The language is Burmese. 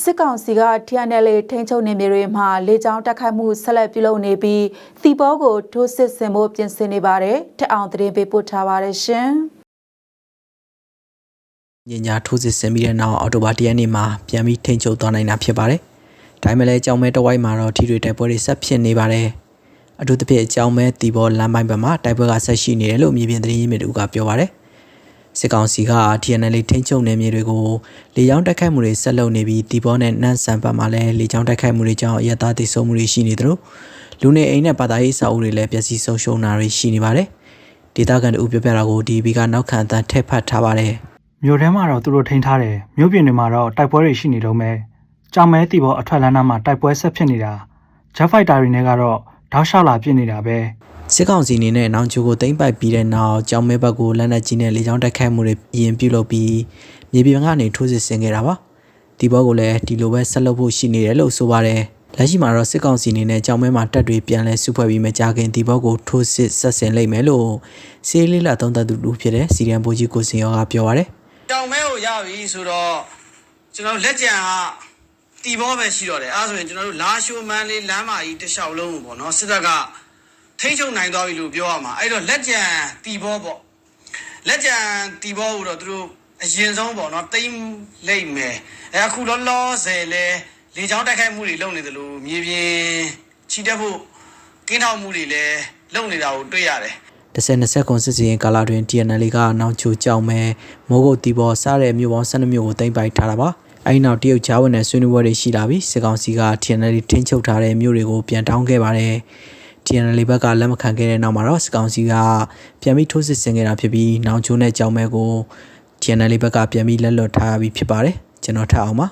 စစ်ကောင်စီက TNL ထိန်းချုပ်နေမြေတွေမှာလေကြောင်းတက်ခတ်မှုဆက်လက်ပြုလုပ်နေပြီးသီပေါကိုထိုးစစ်ဆင်ဖို့ပြင်ဆင်နေပါတယ်။တက်အောင်သတင်းပေးပို့ထားပါတယ်ရှင်။ညညာထိုးစစ်ဆင်ပြီးတဲ့နောက်အော်တိုဘာတရက်နေ့မှာပြန်ပြီးထိန်းချုပ်သွားနိုင်တာဖြစ်ပါတယ်။ဒါပေမဲ့လည်းအကြောင်းမဲတစ်ဝိုက်မှာတော့ထီတွေတိုက်ပွဲတွေဆက်ဖြစ်နေပါတယ်။အထူးသဖြင့်အကြောင်းမဲတီဘောလမ်းပိုင်းဘက်မှာတိုက်ပွဲကဆက်ရှိနေတယ်လို့မြေပြင်သတင်းရင်းမြစ်တို့ကပြောပါတယ်။ စစ်ကောင်စီက TNL ထိန်းချုပ်နေမြေတွေကိုလေကြောင်းတိုက်ခိုက်မှုတွေဆက်လုပ်နေပြီးတီဘောနဲ့နန့်ဆန်ဘက်မှာလည်းလေကြောင်းတိုက်ခိုက်မှုတွေကြောင့်အရတားတိစုံမှုတွေရှိနေသလိုလူနေအိမ်နဲ့ပါတာရေးစာအုပ်တွေလည်းပျက်စီးဆုံးရှုံးတာတွေရှိနေပါတယ်။ဒေသခံတို့ပြောပြတာကိုဒီဘီကနောက်ခံအသံထည့်ဖတ်ထားပါတယ်။မြို့ထဲမှာတော့သူတို့ထိန်းထားတယ်မြို့ပြင်တွေမှာတော့တိုက်ပွဲတွေရှိနေတော့မယ်ကြောင်မဲတီဘောအထွက်လမ်းနားမှာတိုက်ပွဲဆက်ဖြစ်နေတာဂျက်ဖိုက်တာတွေနဲ့ကတော့တောက်လျှောက်လာပြစ်နေတာပဲ စစ်ကောင်စီအနေနဲ့နောင်ချိုကိုသိမ်းပိုက်ပြီးတဲ့နောက်ကြောင်မဲဘက်ကိုလက်နက်ကြီးနဲ့လေကြောင်းတိုက်ခိုက်မှုတွေအရင်ပြုလုပ်ပြီးမြေပြင်ကနေထိုးစစ်ဆင်ခဲ့တာပါဒီဘောကိုလည်းဒီလိုပဲဆက်လုပ်ဖို့ရှိနေတယ်လို့ဆိုပါတယ်လက်ရှိမှာတော့စစ်ကောင်စီအနေနဲ့ကြောင်မဲမှာတပ်တွေပြန်လဲစုဖွဲ့ပြီးမကြခင်ဒီဘောကိုထိုးစစ်ဆက်ဆင်လိုက်မယ်လို့စီးလေးလာသုံးသပ်သူလူဖြစ်တဲ့စီရန်ဘိုကြီးကိုစင်ရောကပြောပါတယ်တောင်မဲကိုရပြီဆိုတော့ကျွန်တော်လက်ကြံကတီဘောပဲရှိတော့တယ်အဲဒါဆိုရင်ကျွန်တော်တို့လာရှိုးမန်းလေးလမ်းမကြီးတစ်လျှောက်လုံးကိုပေါ့နော်စစ်တပ်က ထိမ့်ချုပ်နိုင်သွားပြီလို့ပြောရမှာအဲ့တော့လက်ကြံတီဘောပေါ့လက်ကြံတီဘောကိုတော့သူတို့အရင်ဆုံးပေါ့နော်တိမ့်လိုက်မယ်အဲအခုလောလောဆယ်လဲလေချောင်းတိုက်ခိုက်မှုတွေလုပ်နေတယ်လို့မြေပြင်ချီတက်ဖို့ကင်းထောက်မှုတွေလည်းလုပ်နေတာကိုတွေ့ရတယ်တစ်ဆက်နှစ်ဆက်ကွန်စစ်စီရင်ကာလာတွင် TNL ကနောင်ချိုကြောင်မဲမိုးကုတ်တီဘောစတဲ့မြို့ပေါင်း12မြို့ကိုသိမ်းပိုက်ထားတာပါအဲဒီနောက်တရုတ်ချားဝင်တဲ့ဆွေးနွေးပွဲတွေရှိလာပြီးစစ်ကောင်စီက TNL ထင်းချုပ်ထားတဲ့မြို့တွေကိုပြန်တောင်းခဲ့ပါတယ် TNL ဘက်ကလက်မခံခဲ့တဲ့နောက်မှာတော့စစ်ကောင်စီကပြန်ပြီးထိုးစစ်ဆင်ခဲ့တာဖြစ်ပြီးနောင်ချိုနဲ့ကြောင်မဲကို TNL ဘက်ကပြန်ပြီးလက်လွတ်ထားပြီးဖြစ်ပါတယ်ကျွန်တော်ထပ်အောင်ပါ